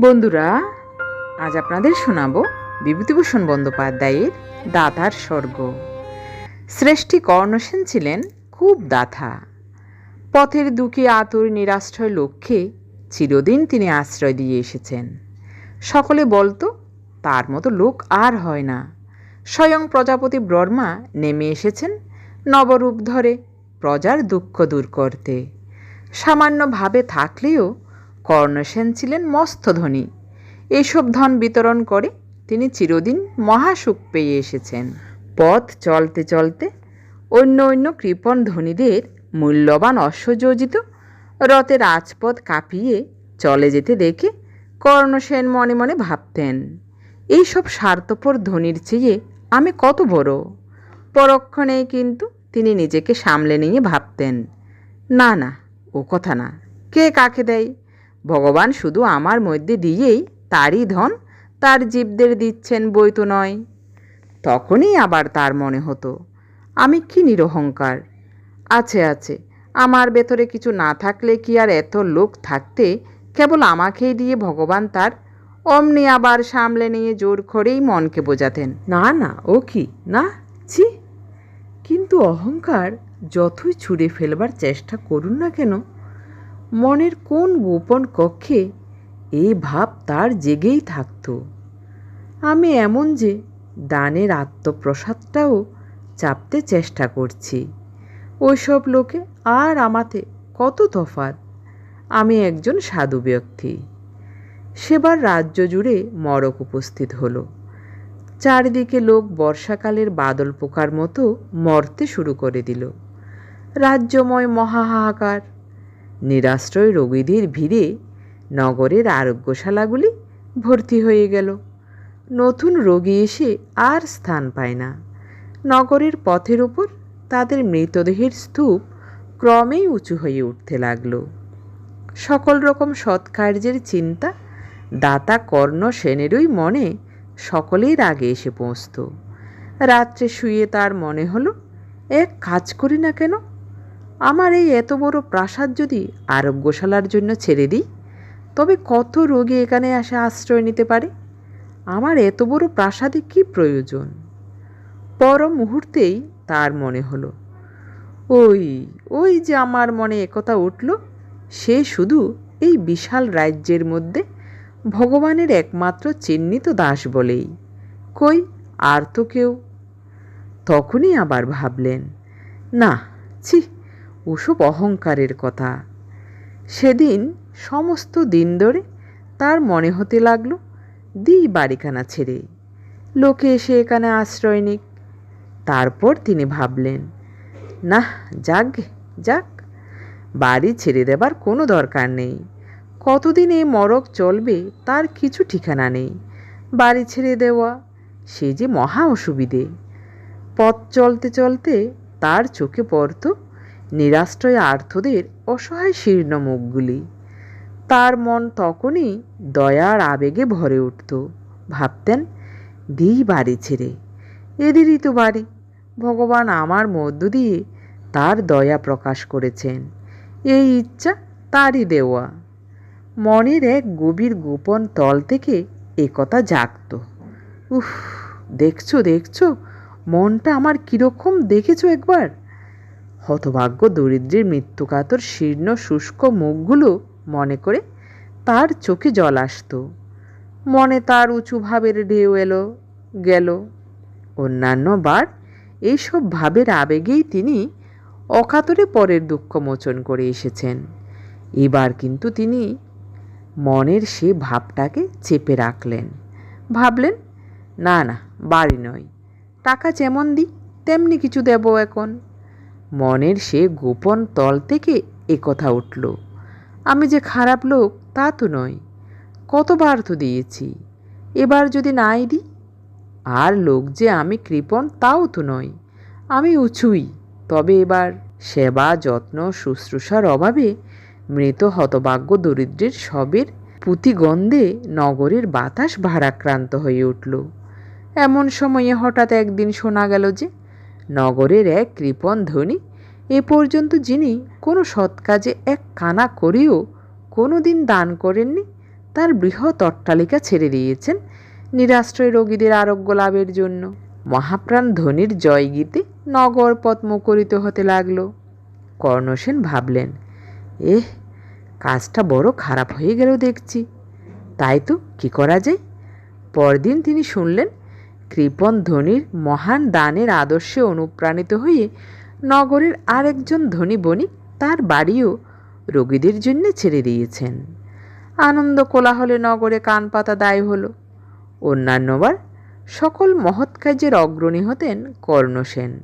বন্ধুরা, আজ আপনাদের শোনাবো বিভূতিভূষণ বন্দ্যোপাধ্যায়ের দাতার স্বর্গ। শ্রেষ্ঠী কর্ণসেন ছিলেন খুব দাথা পথের দুঃখে আতুর নিরাশ্রয় লক্ষ্যে চিরদিন তিনি আশ্রয় দিয়ে এসেছেন। সকলে বলতো, তার মতো লোক আর হয় না। স্বয়ং প্রজাপতি ব্রহ্মা নেমে এসেছেন নবরূপ ধরে প্রজার দুঃখ দূর করতে। সামান্যভাবে থাকলেও কর্ণসেন ছিলেন মস্ত ধনী। এইসব ধন বিতরণ করে তিনি চিরদিন মহাসুখ পেয়ে এসেছেন। পথ চলতে চলতে অন্য অন্য কৃপণ ধনীদের মূল্যবান অশ্বযোজিত রথের রাজপথ কাঁপিয়ে চলে যেতে দেখে কর্ণসেন মনে মনে ভাবতেন, এইসব স্বার্থপর ধনীর চেয়ে আমি কত বড়? পরক্ষণেই কিন্তু তিনি নিজেকে সামলে নিয়ে ভাবতেন, না না, ও কথা না। কে কাকে দেয়? ভগবান শুধু আমার মধ্যে দিয়েই তারই ধন, তার জীবদের দিচ্ছেন বই তো নয় তখনই আবার তার মনে হতো, আমি কি নিরহংকার? আছে আছে, আমার ভেতরে কিছু না থাকলে কি আর এত লোক থাকতে কেবল আমাকেই দিয়ে ভগবান তার? অমনি আবার সামলে নিয়ে জোর করেই মনকে বোঝাতেন, না না, ও কি? না, ছি। কিন্তু অহংকার যতই ছুঁড়ে ফেলবার চেষ্টা করুন না কেন মনের কোন গোপন কক্ষে এই ভাব তার জেগেই থাকতো। আমি এমন যে দানের আত্মপ্রসাদটাও চাপতে চেষ্টা করছি। ওইসব লোকে আর আমাতে কত তফাৎ? আমি একজন সাধু ব্যক্তি। সেবার রাজ্য জুড়ে মরক উপস্থিত হলো। চারিদিকে লোক বর্ষাকালের বাদল পোকার মতো মরতে শুরু করে দিল। রাজ্যময় মহাহাহাকার নিরাশ্রয় রোগীদের ভিড়ে নগরের আরোগ্যশালাগুলি ভর্তি হয়ে গেল। নতুন রোগী এসে আর স্থান পায় না। নগরের পথের ওপর তাদের মৃতদেহের স্তূপ ক্রমেই উঁচু হয়ে উঠতে লাগল। সকল রকম সৎকার্যের চিন্তা দাতা কর্ণ সেনেরই মনে সকলের আগে এসে পৌঁছত। রাত্রে শুয়ে তার মনে হলো, এক কাজ করি না কেন? আমার এই এত বড় প্রাসাদ যদি আরোগ্যশালার জন্য ছেড়ে দিই, তবে কত রোগী এখানে আসে আশ্রয় নিতে পারে? আমার এত বড় প্রাসাদে কি প্রয়োজন? পর মুহূর্তেই তার মনে হলো। ওই ওই যে আমার মনে একথা উঠল, সে শুধু এই বিশাল রাজ্যের মধ্যে ভগবানের একমাত্র চিহ্নিত দাস বলেই। কই, আর তো কেউ? তখনই আবার ভাবলেন, না, ছি ওসব অহংকারের কথা। সেদিন সমস্ত দিন ধরে তার মনে হতে লাগল, দিই বাড়িখানা ছেড়ে। লোকে এসে এখানে আশ্রয় নিক। তারপর তিনি ভাবলেন না যাক যাক। বাড়ি ছেড়ে দেবার কোনো দরকার নেই। কতদিন এই মরক চলবে তার কিছু ঠিকানা নেই। বাড়ি ছেড়ে দেওয়া, সে যে মহা অসুবিধে। পথ চলতে চলতে তার চোখে পড়ত নিরাশ্রয় আর্থদের অসহায় শীর্ণ মুখগুলি। তার মন তখনই দয়ার আবেগে ভরে উঠত। ভাবতেন, দিই বাড়ি ছেড়ে, এদেরই তো বাড়ি। ভগবান আমার মধ্য দিয়ে তার দয়া প্রকাশ করেছেন। এই ইচ্ছা তারই দেওয়া। মনের এক গভীর গোপন তল থেকে একথা জাগত। উফ, দেখছ দেখছ, মনটা আমার কীরকম দেখেছ একবার? হতভাগ্য দরিদ্রের মৃত্যুকাতর শীর্ণ শুষ্ক মুখগুলো মনে করে তার চোখে জল আসতো। মনে তার উঁচু ভাবের ঢেউ এলো, গেল। অন্যান্য বার এইসব ভাবের আবেগেই তিনি অকাতরে পরের দুঃখ মোচন করে এসেছেন। এবার কিন্তু তিনি মনের সে ভাবটাকে চেপে রাখলেন। ভাবলেন, না না, বাড়ি নয়। টাকা যেমন দিই, তেমনি কিছু দেব এখন। মনের সে গোপন তল থেকে একথা উঠল, আমি যে খারাপ লোক, তা তো নয়। কতবার তো দিয়েছি, এবার যদি নাই দিই? আর লোক যে আমি কৃপণ, তাও তো নয়। আমি উঁচুই তবে এবার সেবা, যত্ন, শুশ্রূষার অভাবে মৃত হতভাগ্য দরিদ্রের সবের পুঁতিগন্ধে নগরের বাতাস ভারাক্রান্ত হয়ে উঠল। এমন সময়ে হঠাৎ একদিন শোনা গেল যে নগরের এক কৃপণ ধনী, এ পর্যন্ত যিনি কোনো সৎ কাজে এক কানা করেও কোনো দিন দান করেননি, তার বৃহৎ অট্টালিকা ছেড়ে দিয়েছেন নিরাশ্রয় রোগীদের আরোগ্য লাভের জন্য। মহাপ্রাণ ধনির জয়গীতে নগর পথ মুখরিত হতে লাগল। কর্ণসেন ভাবলেন, এহ, কাজটা বড় খারাপ হয়ে গেল দেখছি। তাই তো কি করা যায়? পরদিন তিনি শুনলেন কৃপন ধনির মহান দানের আদর্শে অনুপ্রাণিত হয়ে নগরের আরেকজন ধনী বণিক তার বাড়িও রোগীদের জন্য ছেড়ে দিয়েছেন। আনন্দ কোলাহলে নগরে কান পাতা দায় হলো। অন্যান্যবার সকল মহৎ কাজের অগ্রণী হতেন কর্ণসেন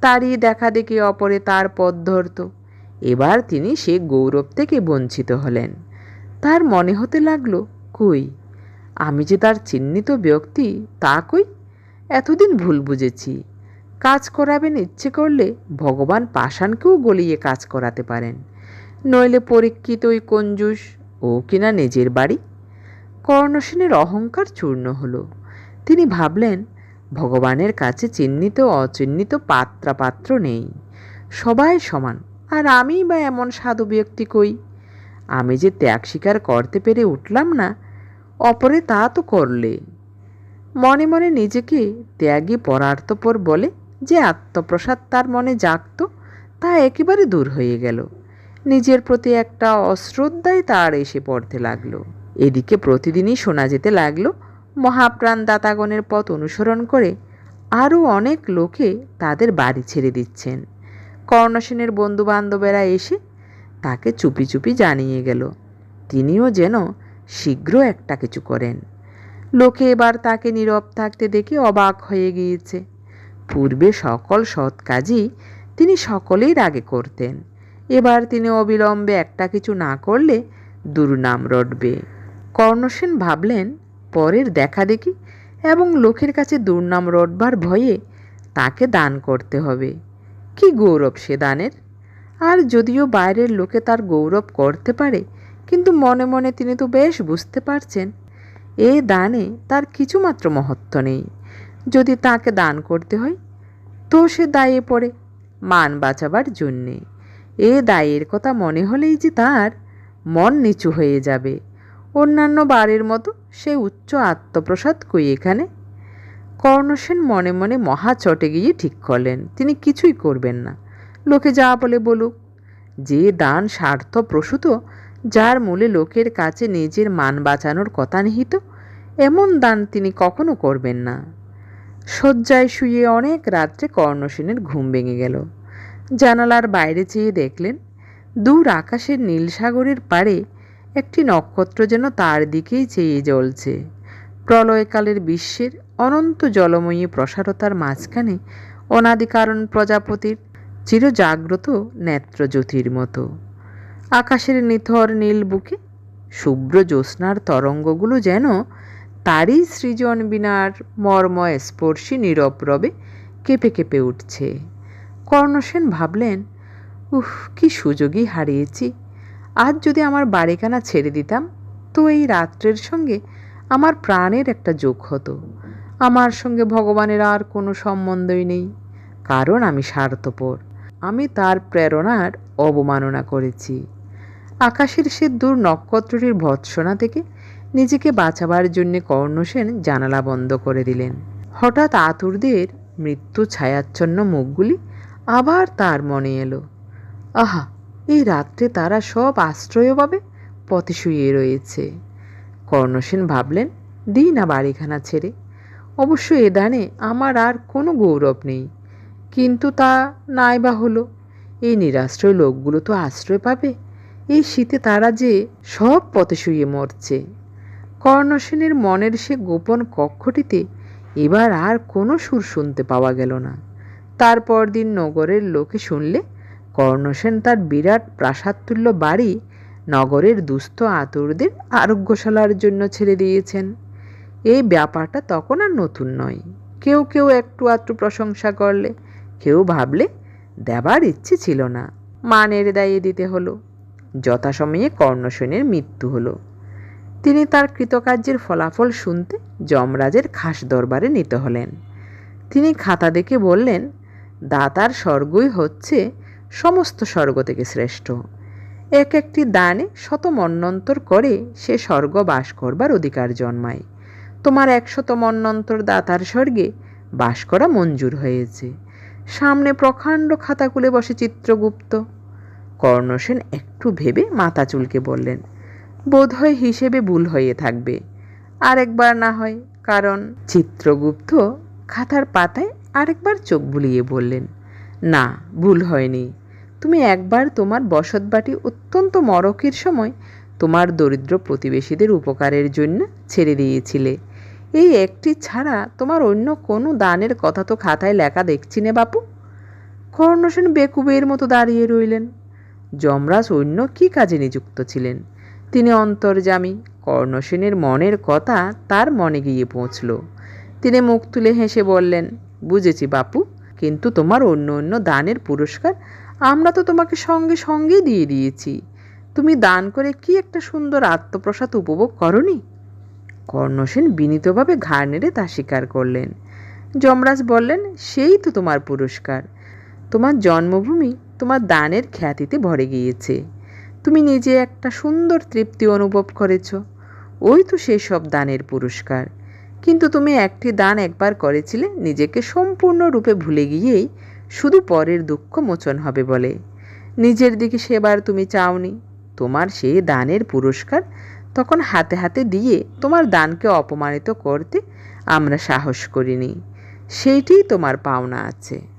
তারই দেখা দেখি অপরে তার পথ ধরত। এবার তিনি সে গৌরব থেকে বঞ্চিত হলেন। তার মনে হতে লাগল, কই আমি যে তার চিহ্নিত ব্যক্তি, তা কই? এতদিন ভুল বুঝেছি। কাজ করাবেন ইচ্ছে করলে ভগবান পাষাণকেও গলিয়ে কাজ করাতে পারেন। নইলে পরীক্ষিত ওই কঞ্জুস, ও কিনা নিজের বাড়ি? কর্ণসেনের অহংকার চূর্ণ হলো। তিনি ভাবলেন, ভগবানের কাছে চিহ্নিত, অচিহ্নিত পাত্রাপাত্র নেই। সবাই সমান, আর আমি বা এমন সাধু ব্যক্তি কই? আমি যে ত্যাগ স্বীকার করতে পেরে উঠলাম না অপরে তা তো করলে। মনে মনে নিজেকে ত্যাগী পরার্থপর বলে যে আত্মপ্রসাদ তার মনে জাগত, তা একেবারে দূর হয়ে গেল। নিজের প্রতি একটা অশ্রদ্ধায় তার এসে পড়তে লাগল। এদিকে প্রতিদিনই শোনা যেতে লাগল মহাপ্রাণ দাতাগণের পথ অনুসরণ করে আরও অনেক লোকে তাদের বাড়ি ছেড়ে দিচ্ছেন। কর্ণসেনের বন্ধু বান্ধবেরা এসে তাকে চুপি চুপি জানিয়ে গেল, তিনিও যেন শীঘ্র একটা কিছু করেন। লোকে এবার তাকে নীরব থাকতে দেখে অবাক হয়ে গিয়েছে। পূর্বে সকল সৎ কাজই তিনি সকলের আগে করতেন। এবার তিনি অবিলম্বে একটা কিছু না করলে দুর্নাম রটবে। কর্ণসেন ভাবলেন, পরের দেখা দেখি এবং লোকের কাছে দুর্নাম রটবার ভয়ে তাকে দান করতে হবে। কি গৌরব সে দানের? আর যদিও বাইরের লোকে তার গৌরব করতে পারে কিন্তু মনে মনে তিনি তো বেশ বুঝতে পারছেন, এ দানে তার কিছুমাত্র মহত্ব নেই। যদি তাকে দান করতে হয়, তো সে দায়ে পড়ে, মান বাঁচাবার জন্যে। এ দায়ের কথা মনে হলেই যে তার মন নিচু হয়ে যাবে। অন্যান্য বারের মতো সে উচ্চ আত্মপ্রসাদ কই এখানে? কর্ণসেন মনে মনে মহা চটে গিয়ে ঠিক করলেন, তিনি কিছুই করবেন না। লোকে যা বলে বলুক, যে দান স্বার্থ প্রসূত যার মূলে লোকের কাছে নিজের মান বাঁচানোর কথা নিহিত, এমন দান তিনি কখনো করবেন না। শয্যায় শুয়ে অনেক রাত্রে কর্ণসেনের ঘুম ভেঙে গেল। জানালার বাইরে চেয়ে দেখলেন, দূর আকাশের নীল সাগরের পাড়ে একটি নক্ষত্র যেন তার দিকেই চেয়ে জ্বলছে। প্রলয়কালের বিশ্বের অনন্ত জলময়ী প্রসারতার মাঝখানে অনাদিকারণ প্রজাপতির চিরজাগ্রত নেত্রজ্যোতির মতো। আকাশের নিথর নীল বুকে শুভ্র জ্যোৎস্নার তরঙ্গগুলো যেন তারই সৃজন বিনার মর্ময় স্পর্শী নীরব রবে কেঁপে কেঁপে উঠছে। কর্ণসেন ভাবলেন উহ কি সুযোগই হারিয়েছি। আজ যদি আমার বাড়িখানা ছেড়ে দিতাম, তো এই রাত্রের সঙ্গে আমার প্রাণের একটা যোগ হতো। আমার সঙ্গে ভগবানের আর কোনো সম্বন্ধই নেই, কারণ আমি স্বার্থপর। আমি তার প্রেরণার অবমাননা করেছি। আকাশের সে দূর নক্ষত্রটির ভৎসনা থেকে নিজেকে বাঁচাবার জন্য কর্ণসেন জানালা বন্ধ করে দিলেন। হঠাৎ আতুরদের মৃত্যু ছায়াচ্ছন্ন মুখগুলি আবার তার মনে এলো। আহা, এই রাত্রে তারা সব আশ্রয় পাবে, পথে শুয়ে রয়েছে। কর্ণসেন ভাবলেন, দিই না বাড়িখানা ছেড়ে। অবশ্য এ দানে আমার আর কোনো গৌরব নেই। কিন্তু তা নাই বা হলো। এই নিরাশ্রয় লোকগুলো তো আশ্রয় পাবে এই শীতে তারা যে সব পথে শুয়ে মরছে। কর্ণসেনের মনের সে গোপন কক্ষটিতে এবার আর কোনো সুর শুনতে পাওয়া গেল না। তারপর দিন নগরের লোকে শুনলে কর্ণসেন তার বিরাট প্রাসাদতুল্য বাড়ি নগরের দুস্থ আতুরদের আরোগ্যশালার জন্য ছেড়ে দিয়েছেন। এই ব্যাপারটা তখন আর নতুন নয়। কেউ কেউ একটু আধটু প্রশংসা করলে, কেউ ভাবলে দেবার ইচ্ছে ছিল না। মানের দায়ে দিতে হলো। যথাসময়ে কর্ণসেনের মৃত্যু হলো। তিনি তার কৃতকার্যের ফলাফল শুনতে যমরাজের খাস দরবারে নিতে হলেন। তিনি খাতা দেখে বললেন, দাতার স্বর্গই হচ্ছে সমস্ত স্বর্গ থেকে শ্রেষ্ঠ। এক একটি দানে শত মন্বন্তর করে সে স্বর্গ বাস করবার অধিকার জন্মায়। তোমার একশত মন্বন্তর দাতার স্বর্গে বাস করা মঞ্জুর হয়েছে। সামনে প্রকাণ্ড খাতা খুলে বসে চিত্রগুপ্ত কর্ণসেন একটু ভেবে মাথা চুলকে বললেন, বোধহয় হিসেবে ভুল হয়ে থাকবে। আরেকবার না হয়, কারণ চিত্রগুপ্ত খাতার পাতায় আরেকবার চোখ বুলিয়ে বললেন, না, ভুল হয়নি। তুমি একবার তোমার বসতবাটি অত্যন্ত মরকের সময় তোমার দরিদ্র প্রতিবেশীদের উপকারের জন্য ছেড়ে দিয়েছিলে। এই একটি ছাড়া তোমার অন্য কোনো দানের কথা তো খাতায় লেখা দেখছি না বাপু। কর্ণসেন বেকুবের মতো দাঁড়িয়ে রইলেন। যমরাজ অন্য কী কাজে নিযুক্ত ছিলেন? তিনি অন্তর্যামী, কর্ণসেনের মনের কথা তার মনে গিয়ে পৌঁছল। তিনি মুখ তুলে হেসে বললেন, বুঝেছি বাপু, কিন্তু তোমার অন্য অন্য দানের পুরস্কার আমরা তো তোমাকে সঙ্গে সঙ্গেই দিয়ে দিয়েছি। তুমি দান করে কি একটা সুন্দর আত্মপ্রসাদ উপভোগ করনি? কর্ণসেন বিনীতভাবে ঘাড় নেড়ে তা স্বীকার করলেন। যমরাজ বললেন, সেই তো তোমার পুরস্কার। তোমার জন্মভূমি তোমার দানের খ্যাতিতে ভরে গিয়েছে। তুমি নিজে একটা সুন্দর তৃপ্তি অনুভব করেছ। ওই তো সেই সব দানের পুরস্কার। কিন্তু তুমি একটি দান একবার করেছিলে, নিজেকে সম্পূর্ণরূপে ভুলে গিয়েই শুধু পরের দুঃখ মোচন হবে বলে। নিজের দিকে সেবার তুমি চাওনি। তোমার সেই দানের পুরস্কার তখন হাতে হাতে দিয়ে তোমার দানকে অপমানিত করতে আমরা সাহস করিনি। সেইটিই তোমার পাওনা আছে।